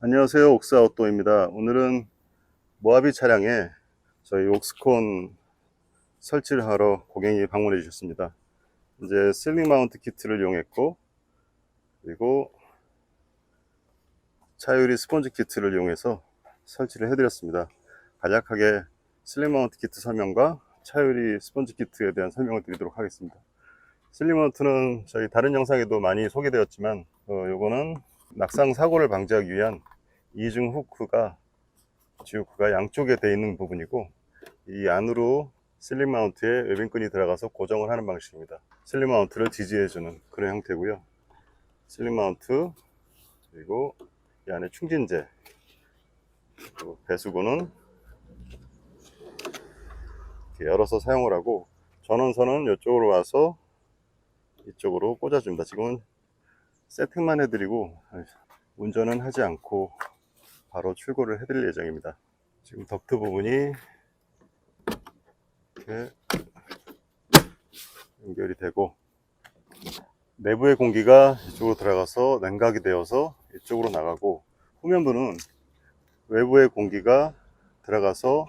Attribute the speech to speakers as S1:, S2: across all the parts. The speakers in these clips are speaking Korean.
S1: 안녕하세요. 옥스 아웃도어입니다. 오늘은 모하비 차량에 저희 옥스콘 설치를 하러 고객님이 방문해 주셨습니다. 이제 슬링 마운트 키트를 이용했고 그리고 차유리 스펀지 키트를 이용해서 설치를 해드렸습니다. 간략하게 슬링 마운트 키트 설명과 차유리 스펀지 키트에 대한 설명을 드리도록 하겠습니다. 슬링 마운트는 저희 다른 영상에도 많이 소개되었지만 어, 요거는 낙상 사고를 방지하기 위한 이중 후크가 지후크가 양쪽에 되어 있는 부분이고 이 안으로 슬림 마운트에 웨빙끈이 들어가서 고정을 하는 방식입니다. 슬림 마운트를 지지해주는 그런 형태고요. 슬림 마운트 그리고 이 안에 충진재 배수구는 열어서 사용을 하고 전원선은 이쪽으로 와서 이쪽으로 꽂아줍니다. 지금은 세팅만 해드리고 운전은 하지 않고 바로 출고를 해드릴 예정입니다. 지금 덕트 부분이 이렇게 연결이 되고 내부의 공기가 이쪽으로 들어가서 냉각이 되어서 이쪽으로 나가고 후면부는 외부의 공기가 들어가서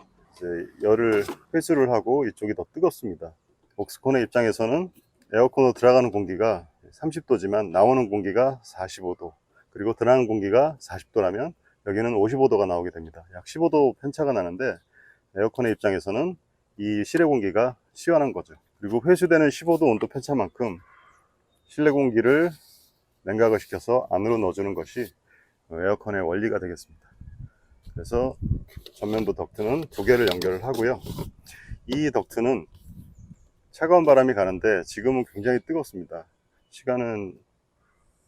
S1: 열을 회수를 하고 이쪽이 더 뜨겁습니다. 옥스콘의 입장에서는 에어컨으로 들어가는 공기가 30도지만 나오는 공기가 45도 그리고 들어가는 공기가 40도라면 여기는 55도가 나오게 됩니다. 약 15도 편차가 나는데 에어컨의 입장에서는 이 실내 공기가 시원한 거죠. 그리고 회수되는 15도 온도 편차만큼 실내 공기를 냉각을 시켜서 안으로 넣어주는 것이 에어컨의 원리가 되겠습니다. 그래서 전면부 덕트는 두 개를 연결을 하고요. 이 덕트는 차가운 바람이 가는데 지금은 굉장히 뜨겁습니다. 시간은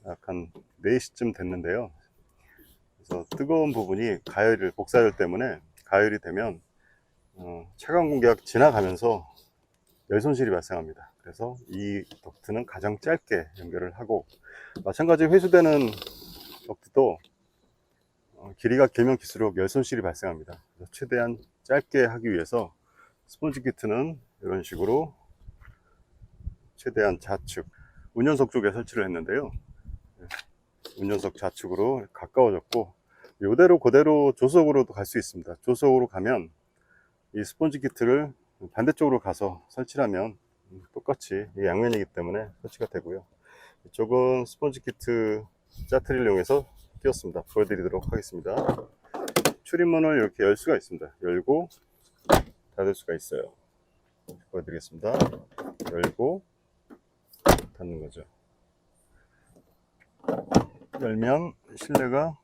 S1: 약한 4시쯤 됐는데요. 그래서 뜨거운 부분이 가열을, 복사열 때문에 가열이 되면 어, 차가운 공기가 지나가면서 열 손실이 발생합니다. 그래서 이 덕트는 가장 짧게 연결을 하고 마찬가지 회수되는 덕트도 어, 길이가 길면 길수록 열 손실이 발생합니다. 최대한 짧게 하기 위해서 스폰지 키트는 이런 식으로 최대한 좌측 운전석 쪽에 설치를 했는데요. 운전석 좌측으로 가까워졌고 이대로 그대로 조석으로도 갈 수 있습니다. 조석으로 가면 이 스폰지 키트를 반대쪽으로 가서 설치를 하면 똑같이 이 양면이기 때문에 설치가 되고요. 이쪽은 스폰지 키트 짜트리를 이용해서 띄웠습니다. 보여드리도록 하겠습니다. 출입문을 이렇게 열 수가 있습니다. 열고 닫을 수가 있어요. 보여드리겠습니다. 열고 닫는 거죠. 열면 실내가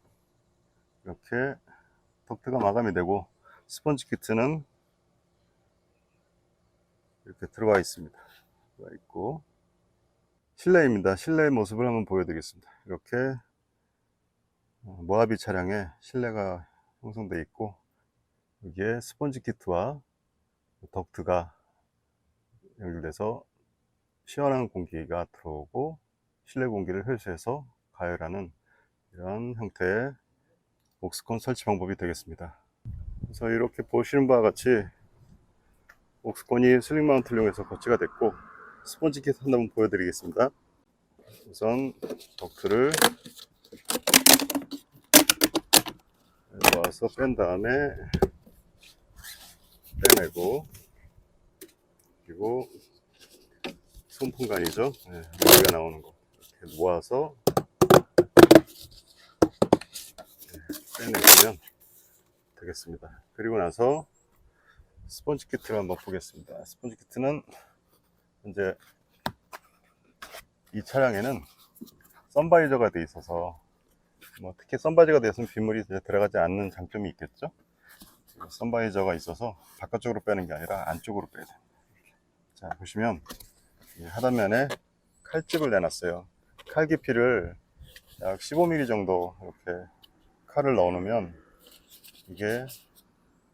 S1: 이렇게 덕트가 마감이 되고 스펀지 키트는 이렇게 들어가 있습니다. 들어가 있고 실내입니다. 실내 모습을 한번 보여드리겠습니다. 이렇게 어, 모하비 차량에 실내가 형성되어 있고 여기에 스펀지 키트와 덕트가 연결돼서 시원한 공기가 들어오고 실내 공기를 회수해서 가열하는 이런 형태의 옥스콘 설치 방법이 되겠습니다. 그래서 이렇게 보시는 바와 같이 옥스콘이 슬링 마운트를 이용해서 거치가 됐고 스펀지 키트 한번 보여드리겠습니다. 우선 덕트를 놓아서 뺀 다음에 빼내고 그리고 손풍간이죠. 네, 머리가 나오는 거 이렇게 모아서 네, 빼내면 되겠습니다. 그리고 나서 스펀지 키트를 한번 보겠습니다. 스펀지 키트는 현재 이 차량에는 선바이저가 되어 있어서 뭐 특히 선바이저가 되어 있으면 빗물이 이제 들어가지 않는 장점이 있겠죠. 선바이저가 있어서 바깥쪽으로 빼는 게 아니라 안쪽으로 빼야 됩니다. 자 보시면 이 하단면에 칼집을 내놨어요. 칼 깊이를 약 15mm 정도 이렇게 칼을 넣어 놓으면 이게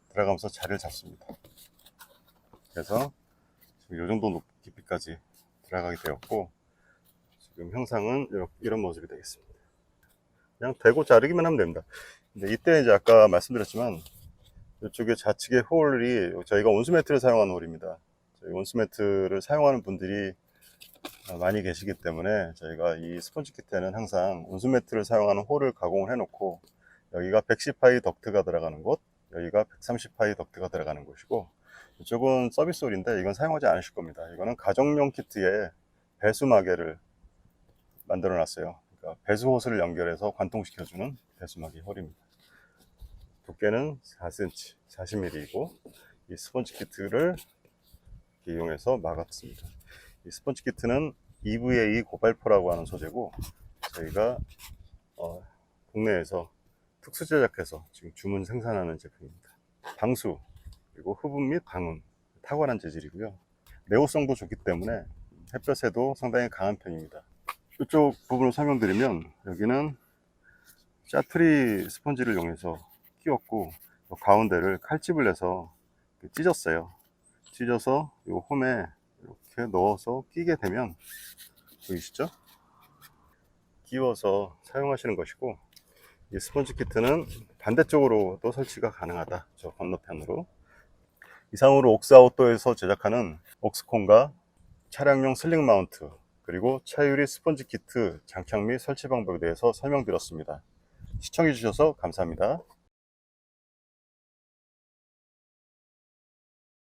S1: 들어가면서 자리를 잡습니다. 그래서 지금 이 정도 높- 깊이까지 들어가게 되었고 지금 형상은 이렇게, 이런 모습이 되겠습니다. 그냥 대고 자르기만 하면 됩니다. 근데 이때 이제 아까 말씀드렸지만 이쪽에 좌측에 홀이 저희가 온수매트를 사용하는 홀입니다. 저희 온수 매트를 사용하는 분들이 많이 계시기 때문에 저희가 이 스펀지 키트에는 항상 온수 매트를 사용하는 홀을 가공을 해놓고 여기가 110파이 덕트가 들어가는 곳, 여기가 130파이 덕트가 들어가는 곳이고 이쪽은 서비스 홀인데 이건 사용하지 않으실 겁니다. 이거는 가정용 키트에 배수 마개를 만들어 놨어요. 그러니까 배수 호스를 연결해서 관통시켜주는 배수 마개 홀입니다. 두께는 4cm, 40mm이고 이 스펀지 키트를 이용해서 막았습니다. 이 스펀지 키트는 EVA 고발포라고 하는 소재고 저희가 어, 국내에서 특수 제작해서 지금 주문 생산하는 제품입니다. 방수 그리고 흡음 및 방음 탁월한 재질이고요. 내구성도 좋기 때문에 햇볕에도 상당히 강한 편입니다. 이쪽 부분을 설명드리면 여기는 짜투리 스펀지를 이용해서 끼웠고 요 가운데를 칼집을 내서 찢었어요. 찢어서 이 홈에 이렇게 넣어서 끼게 되면 보이시죠? 끼워서 사용하시는 것이고 이 스펀지 키트는 반대쪽으로도 설치가 가능하다. 저 건너편으로 이상으로 옥스아웃도에서 제작하는 옥스콘과 차량용 슬링 마운트 그리고 차유리 스펀지 키트 장착 및 설치 방법에 대해서 설명드렸습니다. 시청해 주셔서 감사합니다.